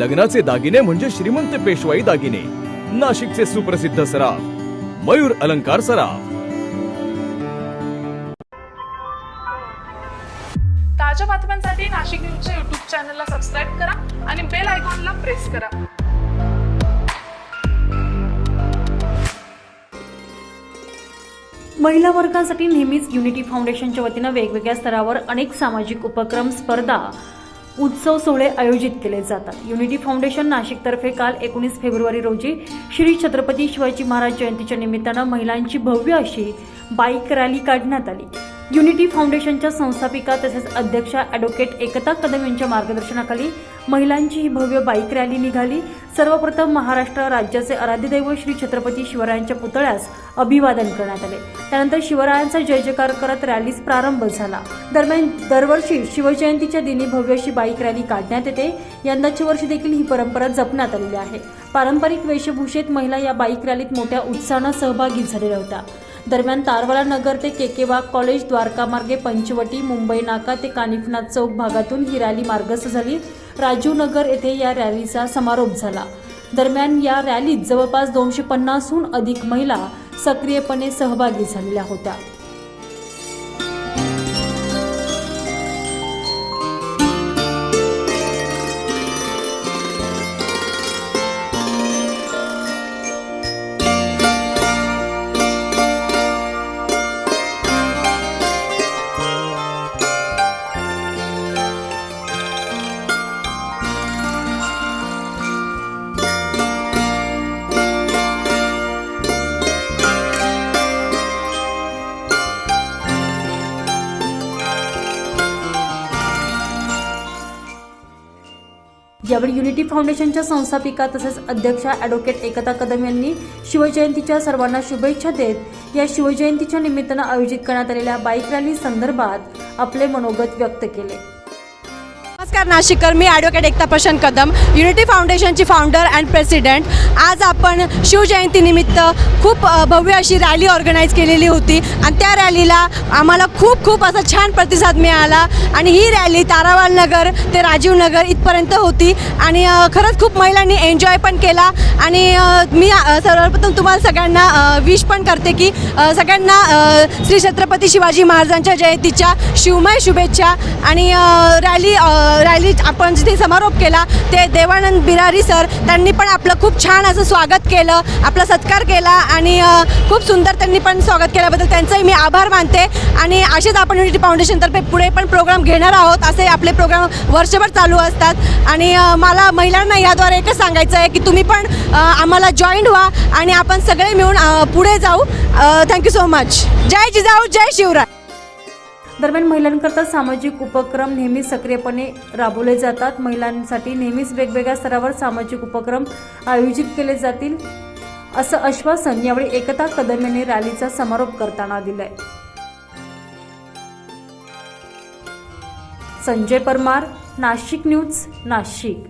लग्नाचे दागिने म्हणजे श्रीमंत पेशवाई दागिने. नाशिकचे सुप्रसिद्ध सराफ मयूर अलंकार सराफ. ताज्या बातम्यांसाठी नाशिक न्यूजच्या युट्यूब चॅनलला सबस्क्राईब करा आणि बेल आयकॉनला प्रेस करा. महिला वर्गासाठी नेहमीच युनिटी फाउंडेशनच्या वतीनं वेगवेगळ्या स्तरावर अनेक सामाजिक उपक्रम स्पर्धा उत्सव सोहळे आयोजित केले जातात. युनिटी फाउंडेशन नाशिकतर्फे काल एकोणीस फेब्रुवारी रोजी श्री छत्रपती शिवाजी महाराज जयंतीच्या निमित्तानं महिलांची भव्य अशी बाईक रॅली काढण्यात आली. युनिटी फाउंडेशनच्या संस्थापिका तसेच अध्यक्षा ॲडव्होकेट एकता कदम यांच्या मार्गदर्शनाखाली महिलांची ही भव्य बाईक रॅली निघाली. सर्वप्रथम महाराष्ट्र राज्याचे आराध्यदैव श्री छत्रपती शिवरायांच्या पुतळ्यास अभिवादन करण्यात आले. त्यानंतर शिवरायांचा जय जयकार करत रॅलीस प्रारंभ झाला. दरम्यान दरवर्षी शिवजयंतीच्या दिनी भव्य अशी बाईक रॅली काढण्यात येते. यंदाच्या वर्षी देखील ही परंपरा जपण्यात आलेली आहे. पारंपरिक वेशभूषेत महिला या बाईक रॅलीत मोठ्या उत्साहानं सहभागी झालेल्या होत्या. दरम्यान तारवाला नगर ते केकेवाग कॉलेज द्वारका मार्गे पंचवटी मुंबई नाका ते कानिफनाथ चौक भागातून ही रॅली मार्गस्थ झाली. राजीव नगर येथे या रॅलीचा समारोप झाला. दरम्यान या रॅलीत जवळपास दोनशे पन्नासहून अधिक महिला सक्रियपणे सहभागी झालेल्या होत्या. यावेळी युनिटी फाउंडेशनच्या संस्थापिका तसेच अध्यक्षा ॲडव्होकेट एकता कदम यांनी शिवजयंतीच्या सर्वांना शुभेच्छा देत या शिवजयंतीच्या निमित्तानं आयोजित करण्यात आलेल्या बाईक रॅली संदर्भात आपले मनोगत व्यक्त केले. नमस्कार नाशिककर. मी ॲडव्होकेट एकता प्रशांत कदम युनिटी फाउंडेशनची फाउंडर अँड प्रेसिडेंट आज आपण शिवजयंतीनिमित्त खूप भव्य अशी रॅली ऑर्गनाईज केलेली होती. आणि त्या रॅलीला आम्हाला खूप खूप असा छान प्रतिसाद मिळाला. आणि ही रॅली तारावाल नगर ते राजीव नगर इथपर्यंत होती. आणि खरंच खूप महिलांनी एन्जॉय पण केला. आणि मी सर्वप्रथम तुम्हाला सगळ्यांना विश पण करते की सगळ्यांना श्री छत्रपती शिवाजी महाराजांच्या जयंतीच्या शिवमय शुभेच्छा. आणि रॅली रॅली आपण जिथे समारोप केला ते देवानंद बिरारी सर त्यांनी पण आपलं खूप छान असं स्वागत केलं आपला सत्कार केला आणि खूप सुंदर त्यांनी पण स्वागत केल्याबद्दल त्यांचंही मी आभार मानते. आणि असेच आपण युनिटी फाउंडेशनतर्फे पुढे पण प्रोग्राम घेणार आहोत असे आपले प्रोग्राम वर्षभर चालू असतात. आणि मला महिलांना याद्वारे एकच सांगायचं आहे की तुम्ही पण आम्हाला जॉईन व्हा आणि आपण सगळे मिळून पुढे जाऊ. थँक्यू सो मच जय जिजाऊ जय शिवराय. दरम्यान महिलांकरता सामाजिक उपक्रम नेहमी सक्रियपणे राबवले जातात. महिलांसाठी नेहमीच वेगवेगळ्या स्तरावर सामाजिक उपक्रम आयोजित केले जातील असं आश्वासन यावेळी एकता कदम यांनी रॅलीचा समारोप करताना दिलाय. संजय परमार नाशिक न्यूज नाशिक.